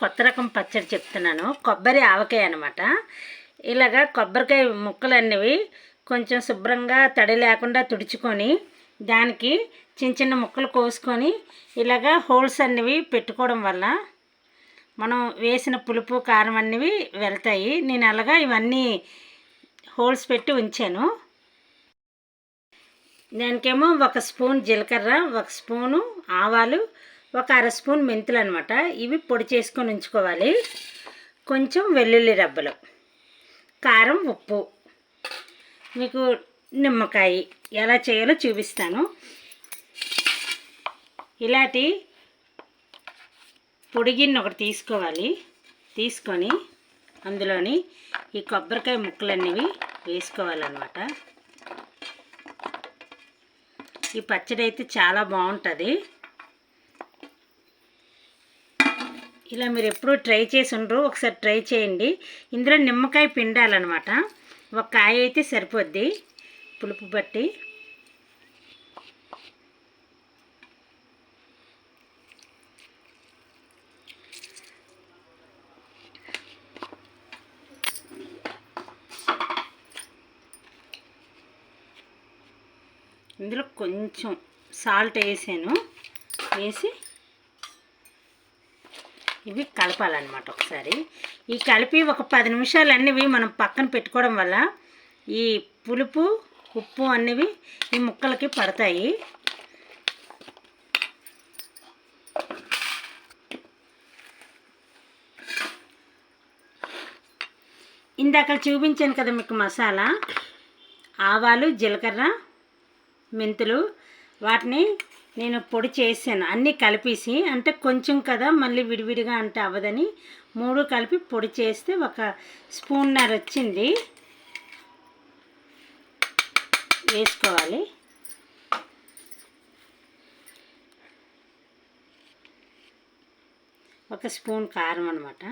కొత్త రకం పచ్చడి చెప్తున్నాను. కొబ్బరి ఆవకాయ అనమాట ఇలాగా కొబ్బరికాయ ముక్కలు అనేవి కొంచెం శుభ్రంగా తడి లేకుండా తుడుచుకొని దానికి చిన్న చిన్న ముక్కలు కోసుకొని ఇలాగా హోల్స్ అనేవి పెట్టుకోవడం వల్ల మనం వేసిన పులుపు కారం అనేవి వెళ్తాయి. నేను అలాగా ఇవన్నీ హోల్స్ పెట్టి ఉంచాను. దానికేమో ఒక స్పూన్ జీలకర్ర ఒక స్పూను ఆవాలు ఒక అర స్పూన్ మెంతులు అనమాట ఇవి పొడి చేసుకొని ఉంచుకోవాలి. కొంచెం వెల్లుల్లి రబ్బలు కారం ఉప్పు. మీకు నిమ్మకాయ ఎలా చేయాలో చూపిస్తాను. ఇలాంటి పొడిగిన్ని ఒకటి తీసుకోవాలి. తీసుకొని అందులోని ఈ కొబ్బరికాయ ముక్కలన్నవి వేసుకోవాలన్నమాట. ఈ పచ్చడి అయితే చాలా బాగుంటుంది. ఇలా మీరు ఎప్పుడూ ట్రై చేసి ఉండరు ఒకసారి ట్రై చేయండి. ఇందులో నిమ్మకాయ పిండాలన్నమాట. ఒక కాయ అయితే సరిపోద్ది పులుపు బట్టి. ఇందులో కొంచెం సాల్ట్ వేసాను వేసి ఇవి కలపాలన్నమాట ఒకసారి. ఈ కలిపి ఒక పది నిమిషాలు అన్నవి మనం పక్కన పెట్టుకోవడం వల్ల ఈ పులుపు ఉప్పు అన్నవి ఈ ముక్కలకి పడతాయి. ఇందాక చూపించాను కదా మీకు మసాలా. ఆవాలు జీలకర్ర మెంతులు వాటిని నేను పొడి చేసాను అన్నీ కలిపేసి అంటే కొంచెం కదా మళ్ళీ విడివిడిగా అంటే అవ్వదని మూడు కలిపి పొడి చేస్తే ఒక స్పూన్నర వచ్చింది. వేసుకోవాలి. ఒక స్పూన్ కారం అనమాట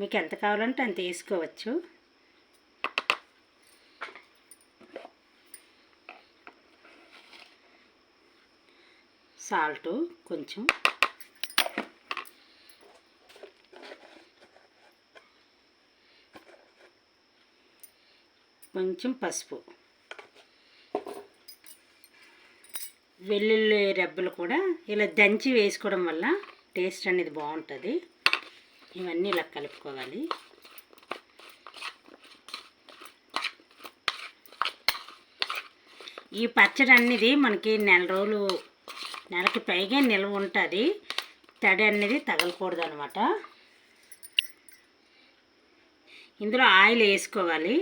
మీకు ఎంత కావాలంటే అంత వేసుకోవచ్చు. సాల్టు కొంచెం. కొంచెం పసుపు. వెల్లుల్లి రెబ్బలు కూడా ఇలా దంచి వేసుకోవడం వల్ల టేస్ట్ అనేది బాగుంటుంది. ఇవన్నీ ఇలా కలుపుకోవాలి. ఈ పచ్చడి అనేది మనకి నెల రోజులు నెలకి పైగా నిల్వ ఉంటుంది. తడి అనేది తగలకూడదు అనమాట ఇందులో ఆయిల్ వేసుకోవాలి.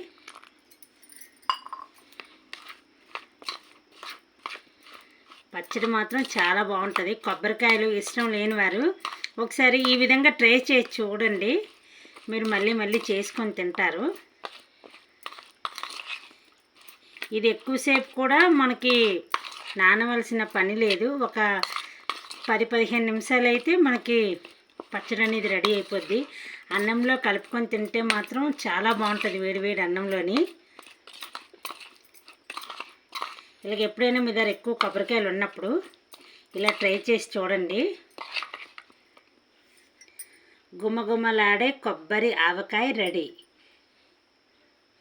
పచ్చడి మాత్రం చాలా బాగుంటుంది. కొబ్బరికాయలు ఇష్టం లేని వారు ఒకసారి ఈ విధంగా ట్రై చేసి చూడండి. మీరు మళ్ళీ మళ్ళీ చేసుకొని తింటారు. ఇది ఎక్కువసేపు కూడా మనకి నానవలసిన పని లేదు. ఒక పది పదిహేను నిమిషాలు అయితే మనకి పచ్చడి అనేది రెడీ అయిపోద్ది. అన్నంలో కలుపుకొని తింటే మాత్రం చాలా బాగుంటుంది వేడివేడి అన్నంలోని. ఇలాగ ఎప్పుడైనా మీ దగ్గర ఎక్కువ కొబ్బరికాయలు ఉన్నప్పుడు ఇలా ట్రై చేసి చూడండి. గుమగుమలాడే కొబ్బరి ఆవకాయ రెడీ.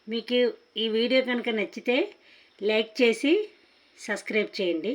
మీకు ఈ వీడియో కనుక నచ్చితే లైక్ చేసి సబ్స్క్రైబ్ చేయండి.